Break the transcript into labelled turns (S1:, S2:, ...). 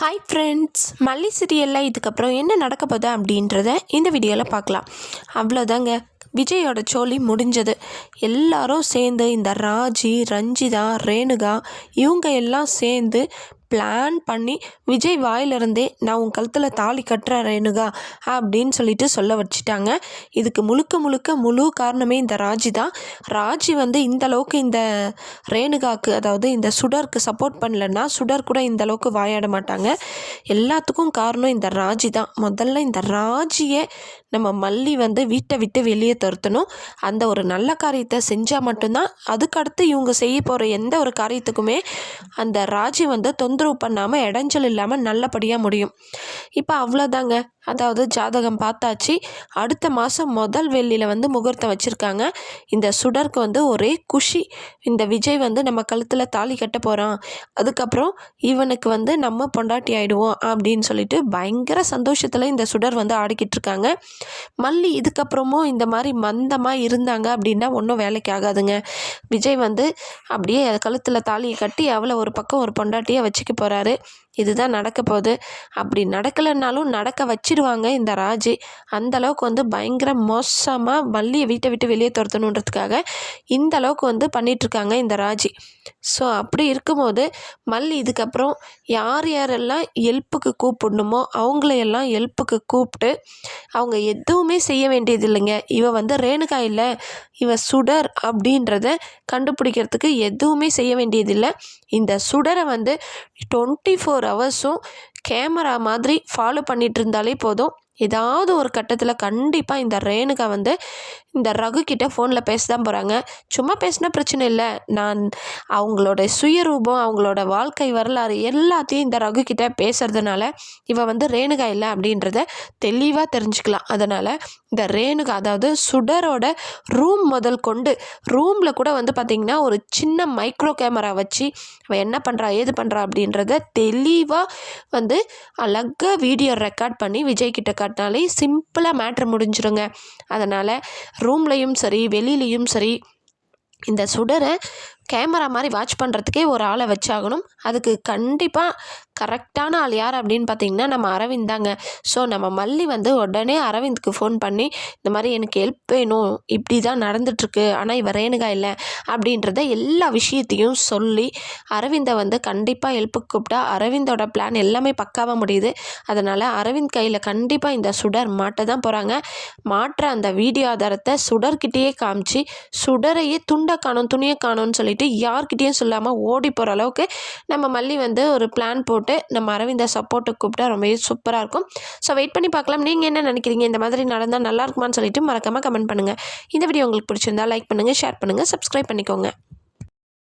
S1: Hi friends மல்லி சீரியலில் இதுக்கப்புறம் என்ன நடக்க போதா அப்படின்றத இந்த வீடியோவில் பார்க்கலாம். அவ்வளோதாங்க விஜயோட சோழி முடிஞ்சது. எல்லாரும் சேர்ந்து இந்த ராஜி ரஞ்சிதா ரேணுகா இவங்க எல்லாம் சேர்ந்து பிளான் பண்ணி விஜய் வாயிலிருந்தே நான் உன் கழுத்தில் தாலி கட்டுற ரேணுகா அப்படின்னு சொல்லிட்டு சொல்ல வச்சுட்டாங்க. இதுக்கு முழுக்க முழுக்க முழு காரணமே இந்த ராஜி தான். ராஜி வந்து இந்த அளவுக்கு இந்த ரேணுகாக்கு அதாவது இந்த சுடருக்கு சப்போர்ட் பண்ணலன்னா சுடர் கூட இந்த அளவுக்கு வாயாட மாட்டாங்க. எல்லாத்துக்கும் காரணம் இந்த ராஜி தான். முதல்ல இந்த ராஜியை நம்ம மல்லி வந்து வீட்டை விட்டு வெளியே துரத்தணும். அந்த ஒரு நல்ல காரியத்தை செஞ்சால் மட்டும்தான் அதுக்கடுத்து இவங்க செய்ய போகிற எந்த ஒரு காரியத்துக்குமே அந்த ராஜி வந்து தொந்தரவு பண்ணாமல் இடைஞ்சல் இல்லாமல் நல்லபடியாக முடியும். இப்போ அவ்வளோதாங்க அதாவது ஜாதகம் பார்த்தாச்சு. அடுத்த மாதம் முதல் வெள்ளியில் வந்து முகூர்த்தம் வச்சுருக்காங்க. இந்த சுடருக்கு வந்து ஒரே குஷி. இந்த விஜய் வந்து நம்ம கழுத்தில் தாலி கட்ட போகிறான் அதுக்கப்புறம் இவனுக்கு வந்து நம்ம பொண்டாட்டி ஆகிடுவோம் அப்படின்னு சொல்லிட்டு பயங்கர சந்தோஷத்தில் இந்த சுடர் வந்து ஆடிக்கிட்டு இருக்காங்க. மல்லி இதுக்கப்புறமும் இந்த மாதிரி மந்தமாக இருந்தாங்க அப்படின்னா ஒன்றும் வேலைக்கு ஆகாதுங்க. விஜய் வந்து அப்படியே கழுத்தில் தாலியை கட்டி அவளை ஒரு பக்கம் ஒரு பொண்டாட்டியை வச்சுக்க போகிறாரு இதுதான் நடக்க போகுது. அப்படி நடக்கலைன்னாலும் நடக்க வச்சிருவாங்க இந்த ராஜி. அந்த அளவுக்கு வந்து பயங்கர மோசமாக மல்லியை வீட்டை விட்டு வெளியே துரத்தணுன்றதுக்காக இந்த அளவுக்கு வந்து பண்ணிகிட்ருக்காங்க இந்த ராஜி. ஸோ அப்படி இருக்கும்போது மல்லி இதுக்கப்புறம் யார் யாரெல்லாம் ஹெல்ப்புக்கு கூப்பிடணுமோ அவங்களையெல்லாம் ஹெல்ப்புக்கு கூப்பிட்டு அவங்க எதுவுமே செய்ய வேண்டியது இல்லைங்க இவன் வந்து ரேணுகா இல்லை. இவன் சுடர் அப்படின்றத கண்டுபிடிக்கிறதுக்கு எதுவுமே செய்ய வேண்டியதில்லை. இந்த சுடரை வந்து டுவெண்ட்டி ஃபோர் ஹவர்ஸும் கேமரா மாதிரி ஃபாலோ பண்ணிகிட்டு இருந்தாலே போதும். ஏதாவது ஒரு கட்டத்தில் கண்டிப்பாக இந்த ரேணுகா வந்து இந்த ரகு கிட்டே ஃபோனில் பேச தான் போகிறாங்க சும்மா பேசினா பிரச்சனை இல்லை. நான் அவங்களோட சுயரூபம் அவங்களோட வாழ்க்கை வரலாறு எல்லாத்தையும் இந்த ரகு கிட்டே பேசுறதுனால இவ வந்து ரேணுகா இல்லை அப்படின்றத தெளிவாக தெரிஞ்சுக்கலாம். அதனால் இந்த ரேணுகா அதாவது சுடரோட ரூம் முதல் கொண்டு ரூமில் கூட வந்து பார்த்திங்கன்னா ஒரு சின்ன மைக்ரோ கேமரா வச்சு அவன் என்ன பண்ணுறா ஏது பண்ணுறா அப்படின்றத தெளிவாக வந்து வந்து அழகாக வீடியோ ரெக்கார்ட் பண்ணி விஜய்கிட்ட காட்டினாலே சிம்பிளாக மேட்ரு முடிஞ்சிருங்க. அதனால் ரூம்லேயும் சரி வெளியிலையும் சரி இந்த சுடரை கேமரா மாதிரி வாட்ச் பண்ணுறதுக்கே ஒரு ஆளை வச்சாகணும். அதுக்கு கண்டிப்பாக கரெக்டான ஆள் யார் அப்படின்னு பார்த்தீங்கன்னா நம்ம அரவிந்த் தாங்க. ஸோ நம்ம மல்லி வந்து உடனே அரவிந்த்க்கு ஃபோன் பண்ணி இந்த மாதிரி எனக்கு ஹெல்ப் வேணும். இப்படி தான் நடந்துட்டுருக்கு. ஆனால் இவர் ரேணுகா இல்லை அப்படின்றத எல்லா விஷயத்தையும் சொல்லி அரவிந்தை வந்து கண்டிப்பாக ஹெல்ப்புக்கு கூப்பிட்டா அரவிந்தோட பிளான் எல்லாமே பக்காவாக முடியுது. அதனால் அரவிந்த் கையில் கண்டிப்பாக இந்த சுடர் மாட்ட தான் போகிறாங்க மாற்ற அந்த வீடியோ ஆதாரத்தை சுடர்கிட்டேயே காமிச்சு சுடரையே துண்டை காணும் துணியை காணும்னு சொல்லிட்டு யார்கிட்டயும் சொல்லாமல் ஓடி போகிற அளவுக்கு நம்ம மல்லி வந்து ஒரு பிளான் போட்டு நம்ம அரவிந்த சப்போர்ட்டை கூப்பிட்டா ரொம்பவே சூப்பராக இருக்கும். ஸோ வெயிட் பண்ணி பார்க்கலாம். நீங்கள் என்ன நினைக்கிறீங்க? இந்த மாதிரி நடந்தால் நல்லா இருக்குமான்னு சொல்லிட்டு மறக்காமல் கமெண்ட் பண்ணுங்கள் இந்த வீடியோ உங்களுக்கு பிடிச்சிருந்தா லைக் பண்ணுங்கள் ஷேர் பண்ணுங்கள் சப்ஸ்கிரைப் பண்ணிக்கோங்க.